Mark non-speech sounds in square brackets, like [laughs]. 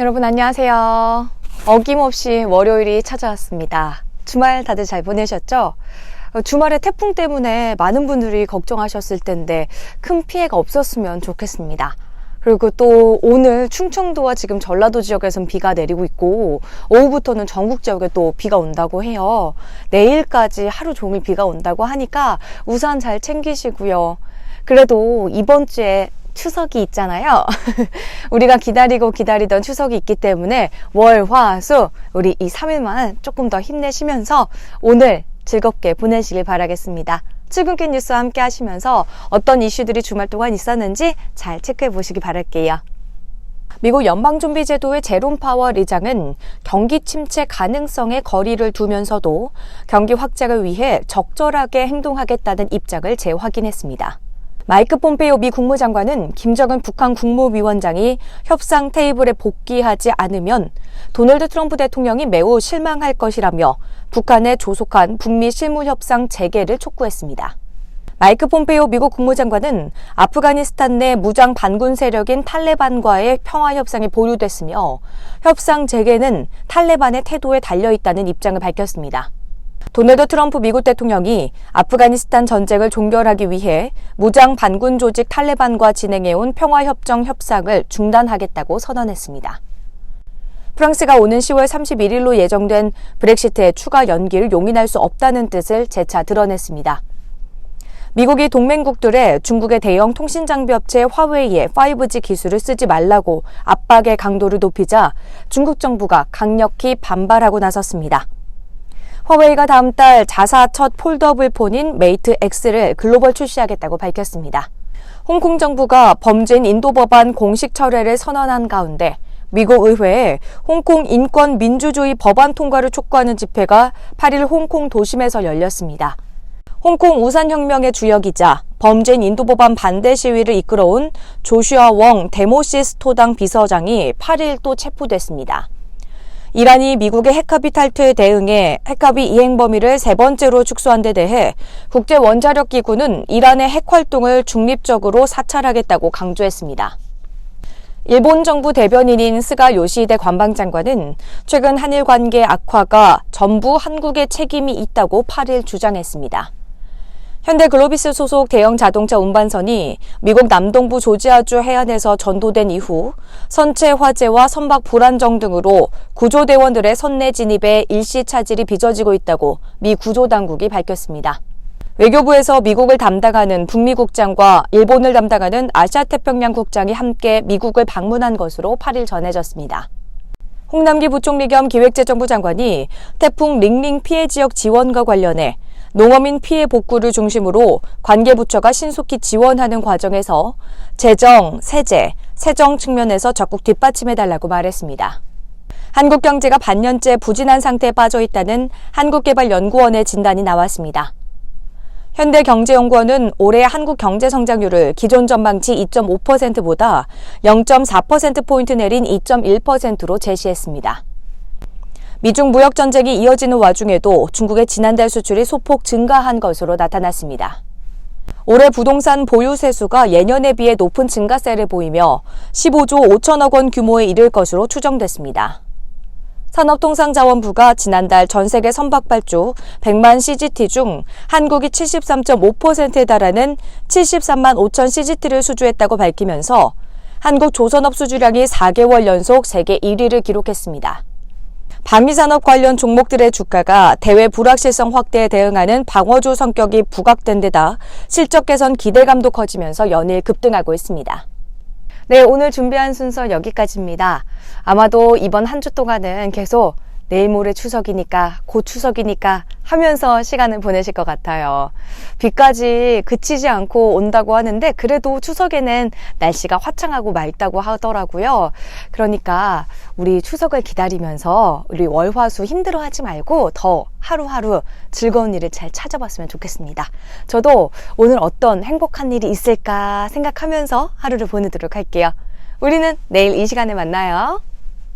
여러분 안녕하세요. 어김없이 월요일이 찾아왔습니다. 주말 다들 잘 보내셨죠? 어, 주말에 태풍 때문에 많은 분들이 걱정하셨을 텐데 큰 피해가 없었으면 좋겠습니다. 그리고 또 오늘 충청도와 지금 전라도 지역에선 비가 내리고 있고 오후부터는 전국 지역에 또 비가 온다고 해요. 내일까지 하루 종일 비가 온다고 하니까 우산 잘 챙기시고요. 그래도 이번 주에 추석이 있잖아요. [laughs] 우리가 기다리고 기다리던 추석이 있기 때문에 월, 화, 수 우리 이 3일만 조금 더 힘내시면서 오늘 즐겁게 보내시길 바라겠습니다. 출근길 뉴스와 함께 하시면서 어떤 이슈들이 주말 동안 있었는지 잘 체크해 보시기 바랄게요. 미국 연방준비제도의 제롬 파월 의장은 경기 침체 가능성에 거리를 두면서도 경기 확장을 위해 적절하게 행동하겠다는 입장을 재확인했습니다. 마이크 폼페이오 미 국무장관은 김정은 북한 국무위원장이 협상 테이블에 복귀하지 않으면 도널드 트럼프 대통령이 매우 실망할 것이라며 북한에 조속한 북미 실무 협상 재개를 촉구했습니다. 마이크 폼페이오 미국 국무장관은 아프가니스탄 내 무장 반군 세력인 탈레반과의 평화 협상이 보류됐으며 협상 재개는 탈레반의 태도에 달려 있다는 입장을 밝혔습니다. 도널드 트럼프 미국 대통령이 아프가니스탄 전쟁을 종결하기 위해 무장 반군 조직 탈레반과 진행해온 평화협정 협상을 중단하겠다고 선언했습니다. 프랑스가 오는 10월 31일로 예정된 브렉시트의 추가 연기를 용인할 수 없다는 뜻을 재차 드러냈습니다. 미국이 동맹국들의 중국의 대형 통신 장비 업체 화웨이의 5G 기술을 쓰지 말라고 압박의 강도를 높이자 중국 정부가 강력히 반발하고 나섰습니다. 화웨이가 다음 달 자사 첫 폴더블 폰인 메이트 X를 글로벌 출시하겠다고 밝혔습니다. 홍콩 정부가 범죄인 인도 법안 공식 철회를 선언한 가운데 미국 의회에 홍콩 인권 민주주의 법안 통과를 촉구하는 집회가 8일 홍콩 도심에서 열렸습니다. 홍콩 우산혁명의 주역이자 범죄인 인도 법안 반대 시위를 이끌어온 조슈아 웡 데모시스 토당 비서장이 8일 또 체포됐습니다. 이란이 미국의 핵합의 탈퇴에 대응해 핵합의 이행 범위를 세 번째로 축소한 데 대해 국제 원자력 기구는 이란의 핵 활동을 중립적으로 사찰하겠다고 강조했습니다. 일본 정부 대변인인 스가 요시히데 관방장관은 최근 한일 관계 악화가 전부 한국의 책임이 있다고 8일 주장했습니다. 현대 글로비스 소속 대형 자동차 운반선이 미국 남동부 조지아주 해안에서 전도된 이후 선체 화재와 선박 불안정 등으로 구조대원들의 선내 진입에 일시 차질이 빚어지고 있다고 미 구조당국이 밝혔습니다. 외교부에서 미국을 담당하는 북미 국장과 일본을 담당하는 아시아 태평양 국장이 함께 미국을 방문한 것으로 8일 전해졌습니다. 홍남기 부총리 겸 기획재정부 장관이 태풍 링링 피해 지역 지원과 관련해 농어민 피해 복구를 중심으로 관계부처가 신속히 지원하는 과정에서 재정, 세제, 세정 측면에서 적극 뒷받침해달라고 말했습니다. 한국 경제가 반년째 부진한 상태에 빠져 있다는 한국개발연구원의 진단이 나왔습니다. 현대경제연구원은 올해 한국 경제 성장률을 기존 전망치 2.5%보다 0.4%포인트 내린 2.1%로 제시했습니다. 미중 무역 전쟁이 이어지는 와중에도 중국의 지난달 수출이 소폭 증가한 것으로 나타났습니다. 올해 부동산 보유 세수가 예년에 비해 높은 증가세를 보이며 15조 5천억 원 규모에 이를 것으로 추정됐습니다. 산업통상자원부가 지난달 전 세계 선박발주 100만 CGT 중 한국이 73.5%에 달하는 73만 5천 CGT를 수주했다고 밝히면서 한국 조선업 수주량이 4개월 연속 세계 1위를 기록했습니다. 방위산업 관련 종목들의 주가가 대외 불확실성 확대에 대응하는 방어주 성격이 부각된 데다 실적 개선 기대감도 커지면서 연일 급등하고 있습니다. 네, 오늘 준비한 순서 여기까지입니다. 아마도 이번 한 주 동안은 계속 내일 모레 추석이니까 곧 추석이니까 하면서 시간을 보내실 것 같아요. 비까지 그치지 않고 온다고 하는데 그래도 추석에는 날씨가 화창하고 맑다고 하더라고요. 그러니까 우리 추석을 기다리면서 우리 월화수 힘들어하지 말고 더 하루하루 즐거운 일을 잘 찾아봤으면 좋겠습니다. 저도 오늘 어떤 행복한 일이 있을까 생각하면서 하루를 보내도록 할게요. 우리는 내일 이 시간에 만나요.